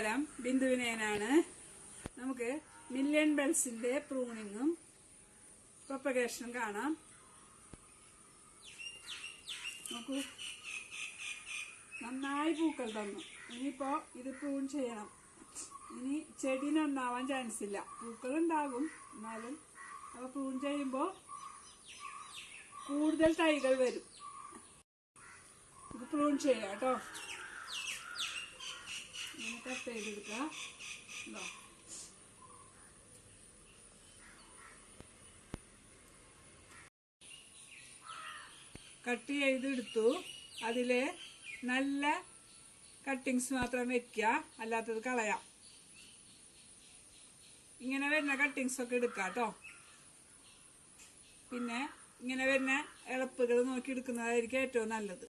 നമസ്കാരം. ബിന്ദുവിനേനാണ് നമുക്ക് മില്യൺ ബെൽസിന്റെ പ്രൂണിങ്ങും പ്രൊപ്പഗേഷനും കാണാം. നോക്കൂ. നന്നായി പൂക്കൾ തന്നു. ഇനിയിപ്പോ ഇത് പ്രൂൺ ചെയ്യണം. ഇനി ചെടി നന്നാവാൻ ചാൻസ് ഇല്ല. പൂക്കൾ ഉണ്ടാകും. എന്നാലും അവ പ്രൂൺ ചെയ്യുമ്പോൾ കൂടുതൽ തൈകൾ വരും. ഇത് പ്രൂൺ ചെയ്യാം കേട്ടോ. കട്ട് ചെയ്തെടുക്കുക. കട്ട് ചെയ്തെടുത്തു. അതിൽ നല്ല കട്ടിങ്സ് മാത്രം വെക്കുക അല്ലാത്തത് കളയാം. ഇങ്ങനെ വരുന്ന കട്ടിങ്സ് ഒക്കെ എടുക്കാം കേട്ടോ പിന്നെ ഇങ്ങനെ വരുന്ന ഇളപ്പുകൾ നോക്കി എടുക്കുന്നതായിരിക്കും ഏറ്റവും നല്ലത്.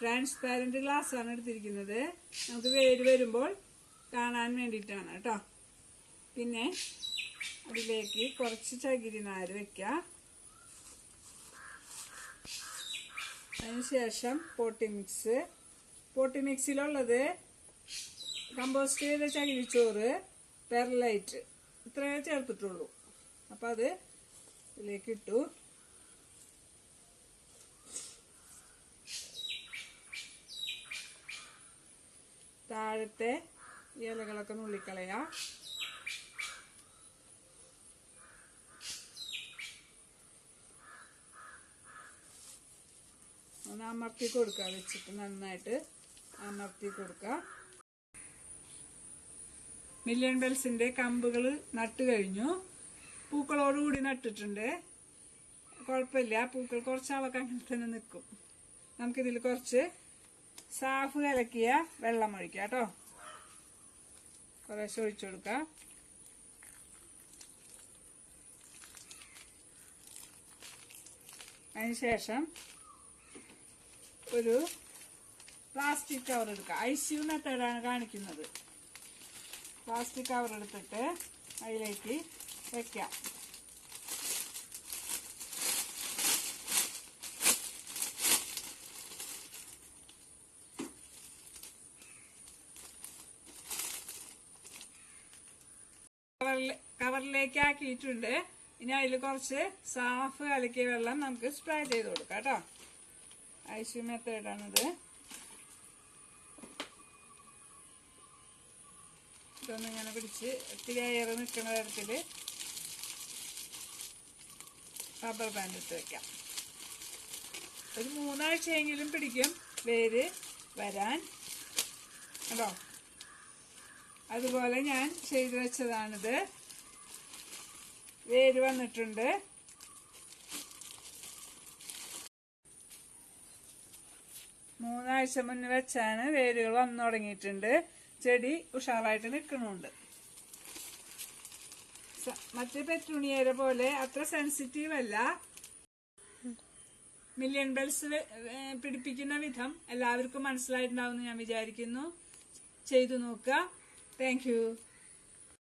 ട്രാൻസ്പാരന്റ് ഗ്ലാസ് ആണ് എടുത്തിരിക്കുന്നത്. നമുക്ക് വേര് വരുമ്പോൾ കാണാൻ വേണ്ടിയിട്ടാണ് കേട്ടോ. പിന്നെ അതിലേക്ക് കുറച്ച് ചകിരി നാര് വെക്കുക അതിനുശേഷം പോട്ടി മിക്സ് പോട്ടി മിക്സിലുള്ളത് കമ്പോസ്റ്റ് ചെയ്ത ചകിരിച്ചോറ് പെർലൈറ്റ് ഇത്രയേ ചേർത്തിട്ടുള്ളൂ. അപ്പോൾ അത് ഇതിലേക്ക് ഇട്ടു. താഴത്തെ ഇലകളൊക്കെ നുള്ളിക്കളയാ. ഒന്ന് അമർത്തി കൊടുക്കുക വെച്ചിട്ട് നന്നായിട്ട് അമർത്തി കൊടുക്കുക മില്യൺ ബെൽസിന്റെ കമ്പുകൾ നട്ട് കഴിഞ്ഞു. പൂക്കളോടുകൂടി നട്ടിട്ടുണ്ട്. കുഴപ്പമില്ല. പൂക്കൾ കുറച്ചാളൊക്കെ അങ്ങനെ തന്നെ നിൽക്കും. നമുക്കിതിൽ കുറച്ച് സാഫ് കലക്കിയ വെള്ളം ഒഴിക്കുക കേട്ടോ. കുറേശ്ശെ ഒഴിച്ചു കൊടുക്കാം അതിനുശേഷം ഒരു പ്ലാസ്റ്റിക് കവർ എടുക്കുക. ഐ സി മെത്തേഡാണ് കാണിക്കുന്നത്. പ്ലാസ്റ്റിക് കവർ എടുത്തിട്ട് അതിലേക്ക് വെക്കാം കവറിലേക്ക് ആക്കിയിട്ടുണ്ട്. ഇനി അതിൽ കുറച്ച് സാഫ് കലക്കിയ വെള്ളം നമുക്ക് സ്പ്രേ ചെയ്ത് കൊടുക്കാം കേട്ടോ. ഐസ്യു മെത്തേഡാണിത് ഇതൊന്ന് ഇങ്ങനെ പിടിച്ച് ഇത്തിരി അയർ നിൽക്കുന്ന തരത്തിൽ റബ്ബർ ബാൻഡ് ഇട്ട് വെക്കാം. ഒരു മൂന്നാഴ്ചയെങ്കിലും പിടിക്കും. വേര് വരാൻ. കേട്ടോ അതുപോലെ ഞാൻ ചെയ്തു വെച്ചതാണിത്. വേര് വന്നിട്ടുണ്ട്. മൂന്നാഴ്ച മുന്നേ വെച്ചാണ് വേരുകൾ വന്നു തുടങ്ങിയിട്ടുണ്ട്. ചെടി ഉഷാറായിട്ട് നിൽക്കുന്നുണ്ട്. മറ്റേ പെറ്റുണിയേരെ പോലെ അത്ര സെൻസിറ്റീവ് അല്ല. മില്യൺ ബെൽസ് പിടിപ്പിക്കുന്ന വിധം എല്ലാവർക്കും മനസ്സിലായിട്ടുണ്ടാവും ഞാൻ വിചാരിക്കുന്നു. ചെയ്തു നോക്കുക. Thank you.